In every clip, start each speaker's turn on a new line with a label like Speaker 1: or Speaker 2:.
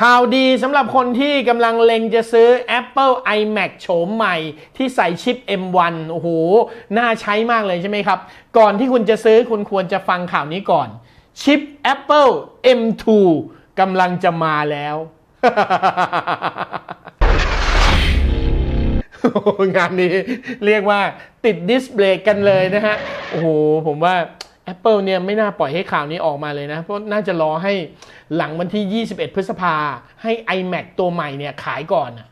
Speaker 1: ข่าวดีสำหรับคนที่กำลังเล็งจะซื้อ Apple iMac โฉมใหม่ที่ใส่ชิป M1 โอ้โห น่าใช้มากเลยใช่ไหมครับ ก่อนที่คุณจะซื้อคุณควรจะฟังข่าวนี้ก่อน ชิป Apple M2 กำลังจะมาแล้ว งานนี้เรียกว่าติดดิสเบรกกันเลยนะฮะ โอ้โห ผมว่า Apple เนี่ยไม่น่าปล่อยให้ข่าวนี้ออกมาเลยนะ เพราะน่าจะรอให้หลังวันที่ 21 พฤษภาให้ iMac ตัวใหม่เนี่ยขายก่อนอะ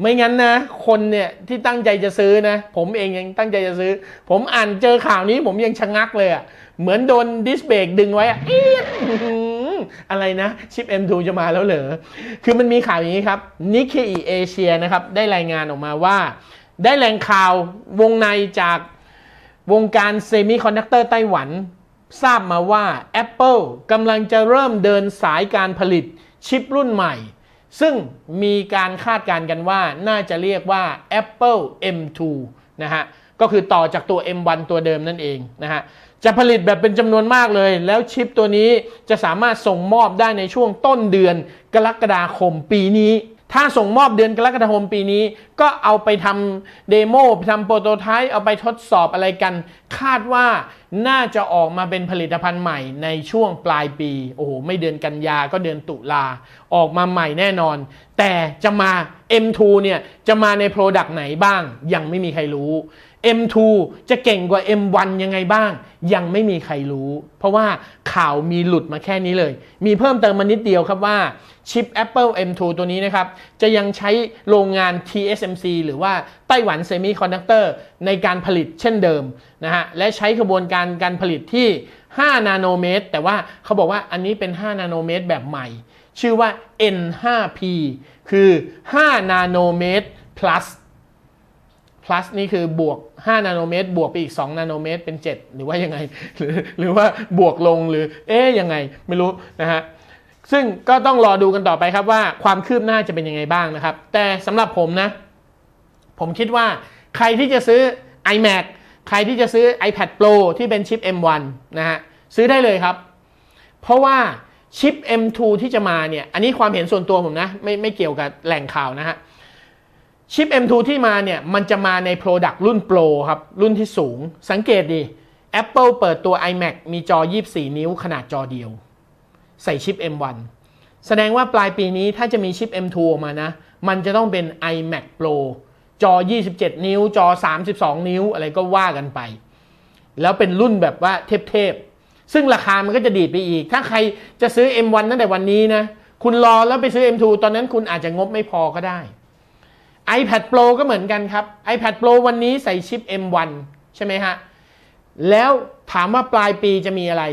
Speaker 1: ไม่งั้นนะ คนเนี่ยที่ตั้งใจจะซื้อนะ ผมเองยังตั้งใจจะซื้อ ผมอ่านเจอข่าวนี้ผมยังชะงักเลยอะเหมือนโดนดิสเบรกดึงไว้อะอะไรนะ ชิป M2 จะมาแล้วเหรอ คือมันมีข่าวอย่างนี้ครับ Nikkei Asia นะครับ ได้รายงานออกมาว่า ได้แหล่งข่าววงในจาก วงการเซมิคอนดักเตอร์ไต้หวัน ทราบมาว่า Apple กำลังจะเริ่มเดินสายการผลิตชิปรุ่นใหม่ ซึ่งมีการคาดการณ์กันว่าน่าจะเรียกว่า Apple M2 นะฮะ ก็คือต่อจากตัว M1 ตัวเดิมนั่นเองนะฮะ จะผลิตแบบเป็นจำนวนมากเลย แล้วชิปตัวนี้จะสามารถส่งมอบได้ในช่วงต้นเดือนกรกฎาคมปีนี้ ถ้าส่งมอบเดือนกรกฎาคมปีนี้ ก็เอาไปทำเดโมไปทำโปรโตไทป์เอาไปทดสอบอะไรกัน คาดว่าน่าจะออกมาเป็นผลิตภัณฑ์ใหม่ในช่วงปลายปี โอ้โห ไม่เดือนกันยาก็เดือนตุลาออกมาใหม่แน่นอนแต่จะมา M2 เนี่ยจะมาในโปรดักต์ไหนบ้าง ยังไม่มีใครรู้ M2 จะเก่งกว่า M1 ยังไงบ้าง ยังไม่มีใครรู้ เพราะว่าข่าวมีหลุดมาแค่นี้เลย มีเพิ่มเติมมานิดเดียวครับว่าชิป Apple M2 ตัวนี้นะครับ จะยังใช้โรงงาน TSMC หรือว่าไต้หวันเซมิคอนดักเตอร์ในการผลิตเช่นเดิมนะฮะและใช้กระบวนการการผลิตที่ 5 นาโนเมตร แต่ว่าเขาบอกว่าอันนี้เป็น 5 นาโนเมตรแบบใหม่ ชื่อว่า N5P คือ 5 นาโนเมตร plus plus นี่คือบวก 5 นาโนเมตร บวกไปอีก 2 นาโนเมตร เป็น 7 หรือว่ายังไง หรือหรือว่าบวกลงหรือเอ๊ยยังไงไม่รู้นะฮะซึ่งก็ต้องรอดูกันต่อไปครับว่าความคืบหน้าจะเป็นยังไงบ้างนะครับ แต่สำหรับผมนะ ผมคิดว่าใครที่จะซื้อ iMac ใครที่จะซื้อ iPad Pro ที่เป็นชิป M1 นะฮะซื้อได้เลยครับ เพราะว่าชิป M2 ที่จะมาเนี่ย อันนี้ความเห็นส่วนตัวผมนะ ไม่ไม่เกี่ยวกับแหล่งข่าวนะฮะ ชิป M2 ที่มาเนี่ย มันจะมาใน Product รุ่น Pro ครับ รุ่นที่สูง สังเกตดิ Apple เปิดตัว iMac มีจอ 24 นิ้วขนาดจอเดียว ใส่ชิป M1 แสดงว่าปลายปีนี้ถ้าจะมีชิป M2 ออกมานะ มันจะต้องเป็น iMac Pro จอ 27 นิ้ว จอ 32 นิ้วอะไรก็ว่ากันไป แล้วเป็นรุ่นแบบว่าเทพๆ ซึ่งราคามันก็จะดีดไปอีก ถ้าใครจะซื้อ M1 ตั้งแต่วันนี้นะ คุณรอแล้วไปซื้อ M2 ตอนนั้นคุณอาจจะงบไม่พอก็ได้ iPad Pro ก็เหมือนกันครับ iPad Pro วันนี้ใส่ชิป M1 ใช่ไหมฮะ แล้วถามว่าปลายปีจะมีอะไร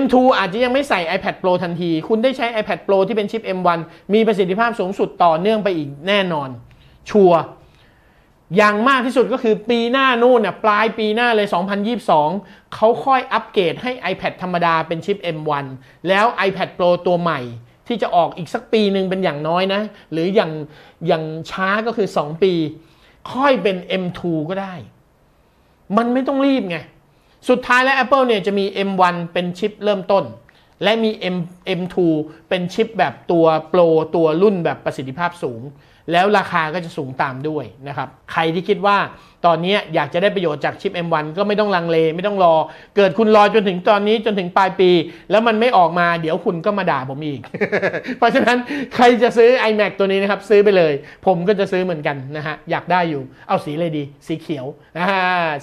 Speaker 1: M2 อาจจะยังไม่ใส่ iPad Pro ทันที คุณได้ใช้ iPad Pro ที่เป็นชิป M1 มีประสิทธิภาพสูงสุดต่อเนื่องไปอีกแน่นอน ชัวร์ อย่างมากที่สุดก็คือปีหน้านู่นน่ะปลายปีหน้าเลย 2022 เขาค่อยอัปเกรดให้ iPad ธรรมดาเป็นชิป M1 แล้ว iPad Pro ตัวใหม่ ที่จะออกอีกสักปีหนึ่งเป็นอย่างน้อยนะ หรืออย่างอย่างช้าก็คือ 2 ปี ค่อยเป็น M2 ก็ได้ มันไม่ต้องรีบไง สุดท้ายแล้ว Apple เนี่ยจะมี M1 เป็นชิปเริ่มต้น และมี M M2 เป็นชิปแบบตัวโปรตัวรุ่นแบบประสิทธิภาพสูง แล้วราคาก็จะสูงตามด้วยนะครับ ใครที่คิดว่าตอนนี้อยากจะได้ประโยชน์จากชิป M1 ก็ไม่ต้องลังเลไม่ต้องรอ เกิดคุณรอจนถึงตอนนี้จนถึงปลายปี แล้วมันไม่ออกมาเดี๋ยวคุณก็มาด่าผมอีก เพราะฉะนั้นใครจะซื้อ iMac ตัวนี้นะครับ ซื้อไปเลย ผมก็จะซื้อเหมือนกันนะฮะอยากได้อยู่เอาสีเลยดี สีเขียวอ่า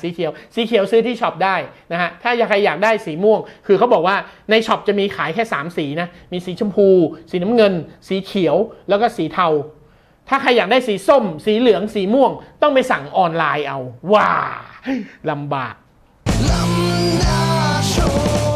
Speaker 1: สีเขียว สีเขียวซื้อที่ช็อปได้นะฮะถ้าใครอยากได้สีม่วง คือเขาบอกว่าในช็อปจะมีขายแค่ 3 สีนะมีสีชมพู สีน้ำเงิน สีเขียวแล้วก็สีเทา ถ้าใครอยากได้สีส้ม สีเหลืองสีม่วง ต้องไปสั่งออนไลน์เอา ว้าลำบาก
Speaker 2: Lambda Show